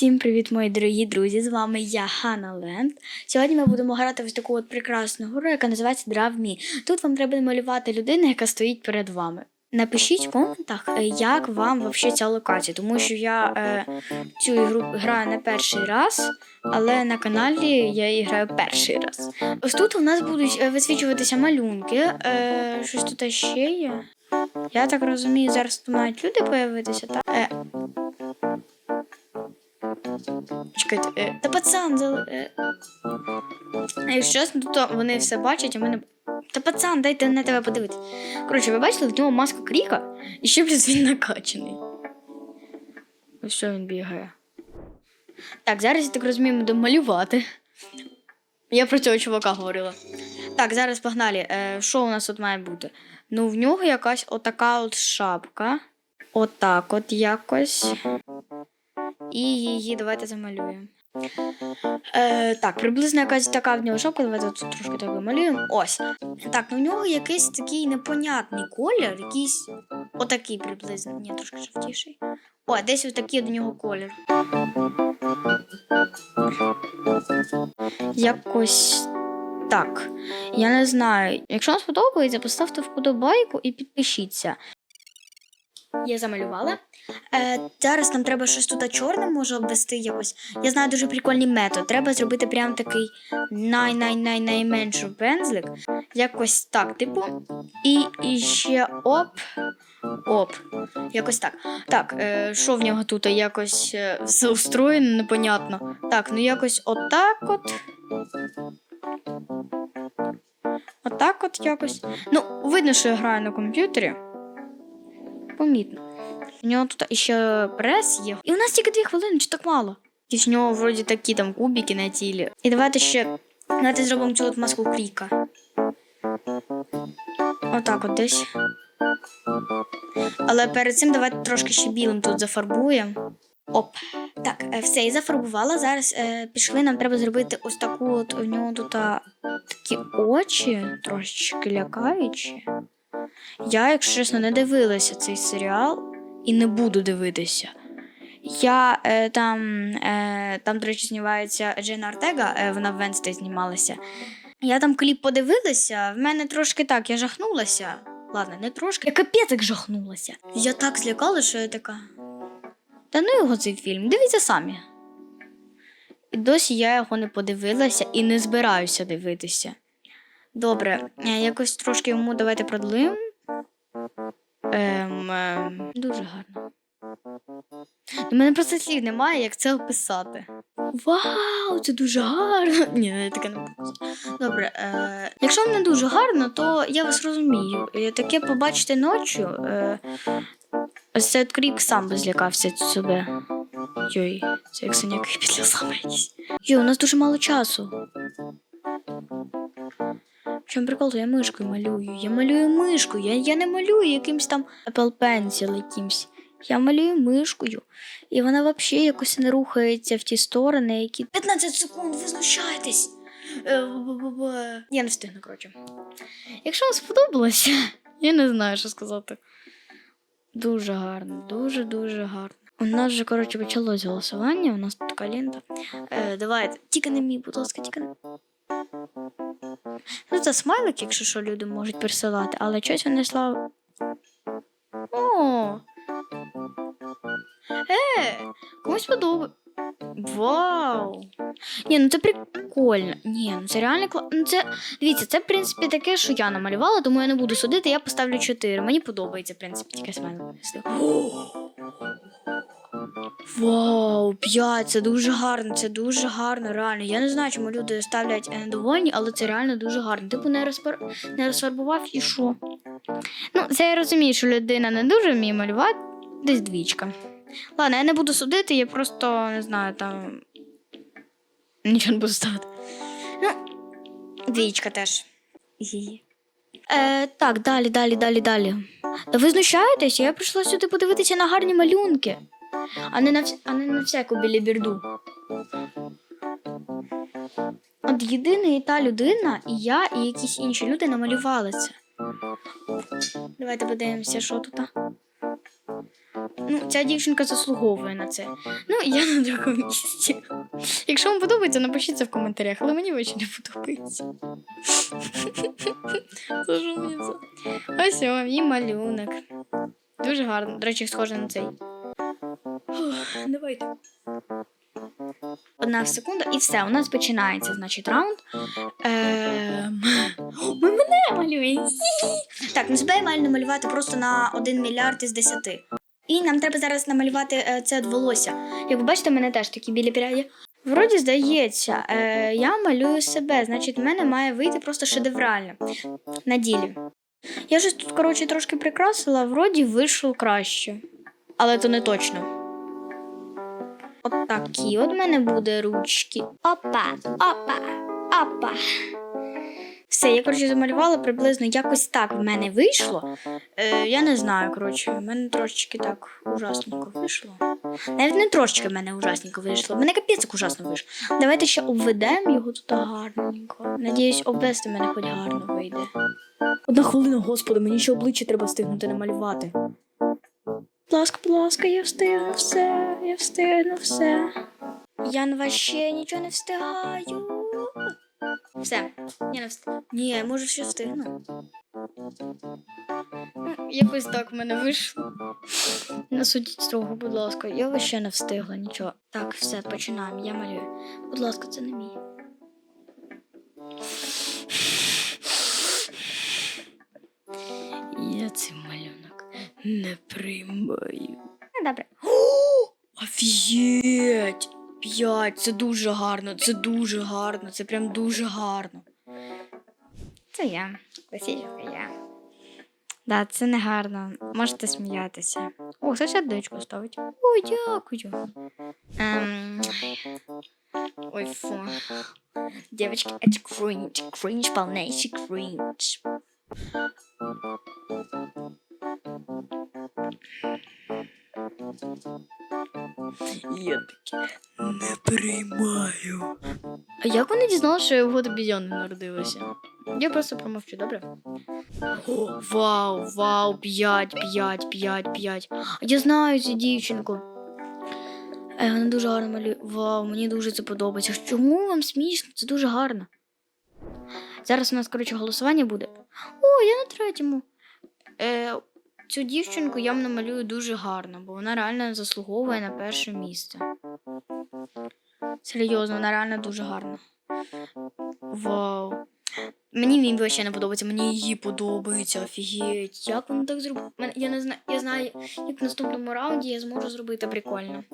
Всім привіт, мої дорогі друзі! З вами я Хана Ленд. Сьогодні ми будемо грати в таку от прекрасну гру, яка називається Me. Тут вам треба малювати людину, яка стоїть перед вами. Напишіть в коментах, е, як вам взагалі ця локація, тому що я е, цю ігру граю не перший раз, але на каналі я її граю перший раз. Ось тут у нас будуть е, висвічуватися малюнки. Е, щось тут ще є. Я так розумію, зараз тут мають люди появитися, так? Е, Чекайте, е, та пацан, зал- е. Якщо то вони все бачать, а ми не. Та пацан, дайте на тебе подивитися. Коротше, ви бачили, в нього маска кріка, і ще плюс він накачаний. Ось що він бігає. Так, зараз я так розумію, ми малювати. Я про цього чувака говорила. Так, зараз погнали. Е, що у нас тут має бути? Ну, в нього якась отака от шапка. Отак от якось. І її давайте замалюємо. Е, так, приблизно якась така в нього шапка. Давайте тут трошки так замалюємо. Ось. Так, ну в нього якийсь такий непонятний колір, якийсь отакий приблизно. Ні, трошки жовтіший. О, десь ось такий до нього колір. Якось так. Я не знаю. Якщо вам сподобається, поставте вподобайку і підпишіться. Я замалювала. Е, зараз нам треба щось тут чорним може обвести якось. Я знаю дуже прикольний метод. Треба зробити прям такий най-най-най-найменший пензлик. Якось так, типу. І, і ще оп. Оп. Якось так. Так, е, що в нього тут якось е, все устроєно, непонятно. Так, ну якось отак от. Отак от якось. Ну, видно, що я граю на комп'ютері. Помітно. У нього тут ще прес є. І у нас тільки дві хвилини, чи так мало. І в нього вроді такі там кубики на тілі. І давайте ще. Давайте зробимо цю от маску кріка. Отак от десь. Але перед цим давайте трошки ще білим тут зафарбуємо. Оп. Так, е, все, і зафарбувала. Зараз е, пішли, нам треба зробити ось таку от у нього тут такі очі, трошечки лякаючі. Я, якщо чесно, не дивилася цей серіал і не буду дивитися. Я е, там, е, там, до речі, знімається Джейна Артега, е, вона в Венстей знімалася. Я там кліп подивилася, в мене трошки так, я жахнулася. Ладно, не трошки. Я капець жахнулася. Я так злякала, що я така. Та ну його цей фільм, дивіться самі. І досі я його не подивилася і не збираюся дивитися. Добре, якось трошки йому давайте продлим. Ем, ем, дуже гарно. У мене просто слів немає, як це описати. Вау, це дуже гарно. Ні, я таке не буду. Добре, е, якщо не дуже гарно, то я вас розумію. Е, Таке побачите ночі. Е, ось цей крік сам би злякався себе. Йой, це як синяки після саме якісь. Йой, у нас дуже мало часу. Чому прикол, я мишкою малюю. Я малюю мишкою. Я, я не малюю якимсь там Apple Pencil якимсь. Я малюю мишкою. І вона взагалі якось не рухається в ті сторони, які. 15 секунд, ви знущаєтесь. Е. Я не встигну, коротше. Якщо вам сподобалося, я не знаю, що сказати. Дуже гарно, дуже-дуже гарно. У нас вже, коротше, почалось голосування, у нас тут така. Е, давайте, тільки не мій, будь ласка, тільки не. Ну, це смайлик, якщо що, люди можуть присилати, але щось вони слава. О! Е, комусь подобається. Вау! Ні, ну це прикольно. Ні, ну це реально класно. Ну, це... Дивіться, це, в принципі, таке, що я намалювала, тому я не буду судити, я поставлю 4. Мені подобається, в принципі, тільки смайлик. Вау, 5, це дуже гарно, це дуже гарно, реально. Я не знаю, чому люди ставлять недовольні, але це реально дуже гарно. Типу не, розпар... не розфарбував і що? Ну, це я розумію, що людина не дуже вміє малювати, десь двічка. Ладно, я не буду судити, я просто не знаю, там. Нічого не буду ставити. Ну, двічка теж. Е, так, далі, далі, далі, далі. Та ви знущаєтесь? Я прийшла сюди подивитися на гарні малюнки, а не на, вс- а не на всяку біліберду. От єдина і та людина, і я, і якісь інші люди намалювали це. Давайте подивимося, що тут. Ну, ця дівчинка заслуговує на це. Ну, я на другому місці. Якщо вам подобається, напишіть це в коментарях, але мені очі не подобається. Ось о, мій малюнок. Дуже гарно. До речі, схоже на цей. Давайте. Одна секунда, і все, у нас починається, значить, раунд. Ем... Ми мене малюємо. Так, не забувай маю намалювати просто на 1 мільярд із 10. І нам треба зараз намалювати е, це волосся. Як ви бачите, в мене теж такі білі піряді. Вроді здається, е, я малюю себе, значить, в мене має вийти просто шедеврально на ділі. Я ж тут, коротше, трошки прикрасила, вроді вийшло краще. Але то не точно. От такі от в мене буде ручки. Опа, опа, опа. Все, я, коротше, замалювала приблизно якось так в мене вийшло. Е, я не знаю, коротше, в мене трошечки так ужасненько вийшло. Навіть не трошечки в мене ужасненько вийшло. В мене капець ужасно вийшло. Давайте ще обведемо його тут гарненько. Надіюсь, обвести мене хоч гарно вийде. Одна хвилина, господи, мені ще обличчя треба встигнути намалювати. Будь ласка, будь ласка, я встигну все, я встигну все. Я на вас ще нічого не встигаю. Все, я не встигну. Ні, я можу ще встигну. Ну, Якось так в мене вийшло. Не судіть строго, будь ласка, я ще не встигла нічого. Так, все, починаємо, я малюю. Будь ласка, це не мій. Я цей малюнок не приймаю. Ну, добре. Офігеть! П'ять, це дуже гарно, це дуже гарно, це прям дуже гарно. Це я, класичка я. Да, це не гарно. Можете сміятися. О, це сердечко ставить. Ой, дякую. Ем... Ой, фу. Девочки, это кринж. Кринж, полнейший кринж. Я таки не приймаю. А як вони дізналися, що я в год обізяни народилася? Я просто промовчу, добре? О, вау, вау, п'ять, п'ять, п'ять, п'ять. Я знаю цю дівчинку. Е, вона дуже гарно малює. Вау, мені дуже це подобається. Чому вам смішно? Це дуже гарно. Зараз у нас, коротше, голосування буде. О, я на третьому. Е, цю дівчинку я намалюю дуже гарно, бо вона реально заслуговує на перше місце. Серйозно, вона реально дуже гарна. Вау. Мені він взагалі не подобається, мені її подобається, офігеть. Як вона так зробила? Я не знаю, я знаю, як в наступному раунді я зможу зробити прикольно.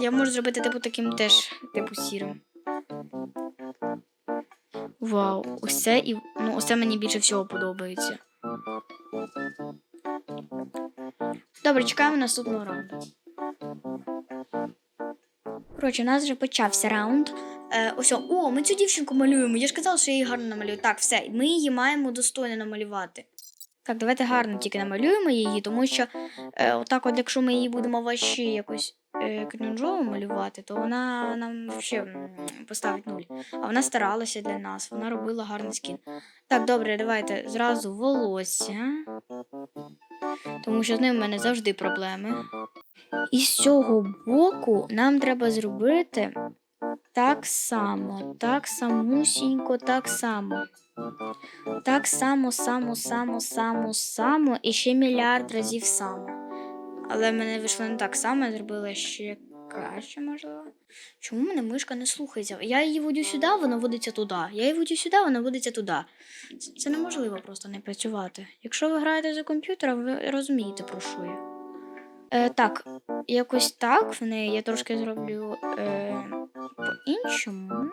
Я можу зробити типу таким теж, типу сірим. Вау, ось і ну, ось мені більше всього подобається. Добре, чекаємо наступного раунду. Коротше, у нас вже почався раунд. Е, ось, о, ми цю дівчинку малюємо. Я ж казала, що я її гарно намалюю. Так, все, ми її маємо достойно намалювати. Так, давайте гарно тільки намалюємо її, тому що е, отак, от, якщо ми її будемо важче якось е, крінжово малювати, то вона нам взагалі поставить нуль. А вона старалася для нас, вона робила гарний скін. Так, добре, давайте зразу волосся. Тому що з ним в мене завжди проблеми. І з цього боку нам треба зробити так само, так самусінько, так само. Так само, само, само, само, само і ще мільярд разів само. Але в мене вийшло не так само, я зробила ще краще, можливо. Чому мене мишка не слухається? Я її водю сюди, вона водиться туди. Я її водю сюди, вона водиться туди. Це, це неможливо просто не працювати. Якщо ви граєте за комп'ютером, ви розумієте, про що я. Е, так, якось так в неї я трошки зроблю е, по-іншому.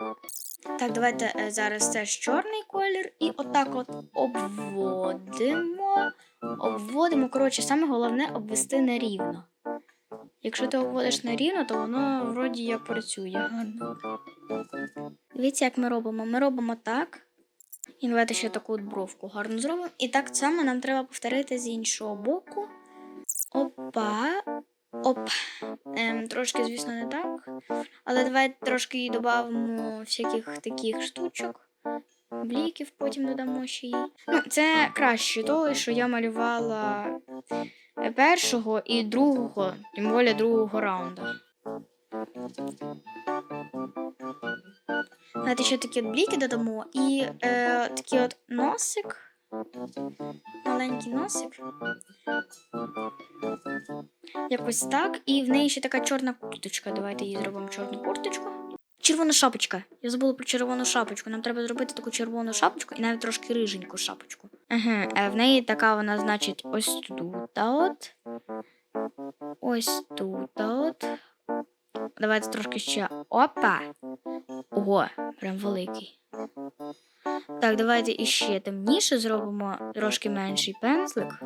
Так, давайте е, зараз теж чорний колір і отак от обводимо. Обводимо. Коротше, саме головне обвести нерівно. Якщо ти обводиш нерівно, то воно вроді як працює гарно. Дивіться, як ми робимо. Ми робимо так. І давайте ще таку от бровку гарно зробимо. І так само нам треба повторити з іншого боку. Опа. Оп. Ем, трошки, звісно, не так. Але давайте трошки їй додамо всяких таких штучок. Бліків потім додамо ще їй. Ну, це краще того, що я малювала першого і другого, тим більше другого раунду. Давайте ще такі от бліки додамо і е, такий от носик. Маленький носик. Якось так. І в неї ще така чорна курточка. Давайте їй зробимо чорну курточку. Червона шапочка. Я забула про червону шапочку. Нам треба зробити таку червону шапочку і навіть трошки риженьку шапочку. Е, в неї така вона, значить, ось тут. от. Ось тут. от. Давайте трошки ще. Опа! Ого, прям великий. Так, давайте іще темніше зробимо трошки менший пензлик.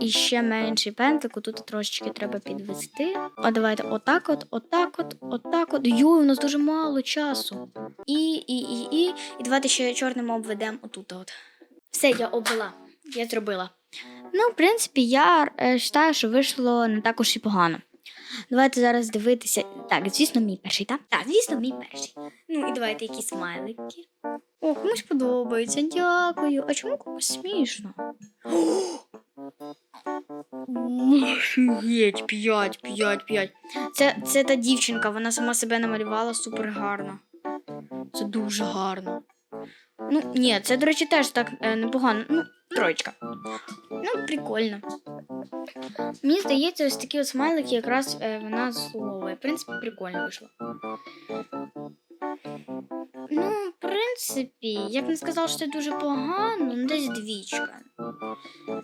І ще менший пензлик, тут трошечки треба підвести. А давайте отак от, отак от, отак от. Йой, у нас дуже мало часу. І, і, і, і. І давайте ще чорним обведемо отут. От. Все, я обвела. Я зробила. Ну, в принципі, я е, вважаю, що вийшло не так уж і погано. Давайте зараз дивитися. Так, звісно, мій перший, так? Так, звісно, мій перший. Ну і давайте якісь смайлики. О, комусь подобається, дякую. А чому комусь смішно? Офігеть, 5, 5, 5. Це, це та дівчинка, вона сама себе намалювала супер гарно. Це дуже гарно. Ну, ні, це, до речі, теж так е, непогано. Ну, троєчка. Ну, прикольно. Мені здається, ось такі от смайлики якраз е, вона заслуговує. В принципі, прикольно вийшло. Ну, в принципі, я б не сказала, що це дуже погано, ну десь двічка.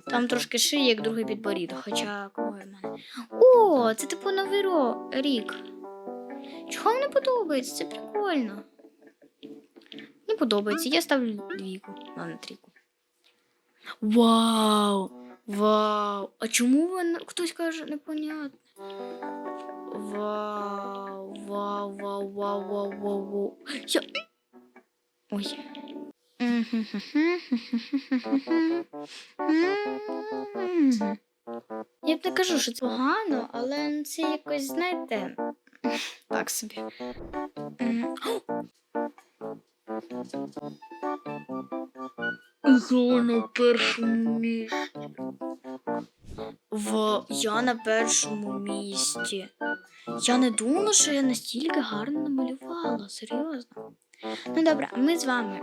Там трошки шиє, як другий підборідок, хоча кого в мене. О, це типу новий рік. Чого мені подобається? Це прикольно. Мені подобається, я ставлю двійку, а не трійку. Вау! Вау! А чому вона хтось каже непонятно? Вау, вау, вау, вау, вау, вау, вау. Я... Ой. Я б не кажу, що це погано, але це якось, знаєте, так собі. Я на першому місці. В... Я на першому місці. Я не думала, що я настільки гарно намалювала, серйозно. Ну добре, ми з вами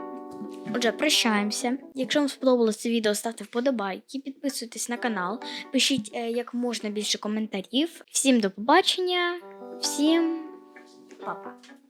Отже, прощаємося. Якщо вам сподобалося це відео, ставте вподобайки, підписуйтесь на канал, пишіть е, як можна більше коментарів. Всім до побачення, всім па-па.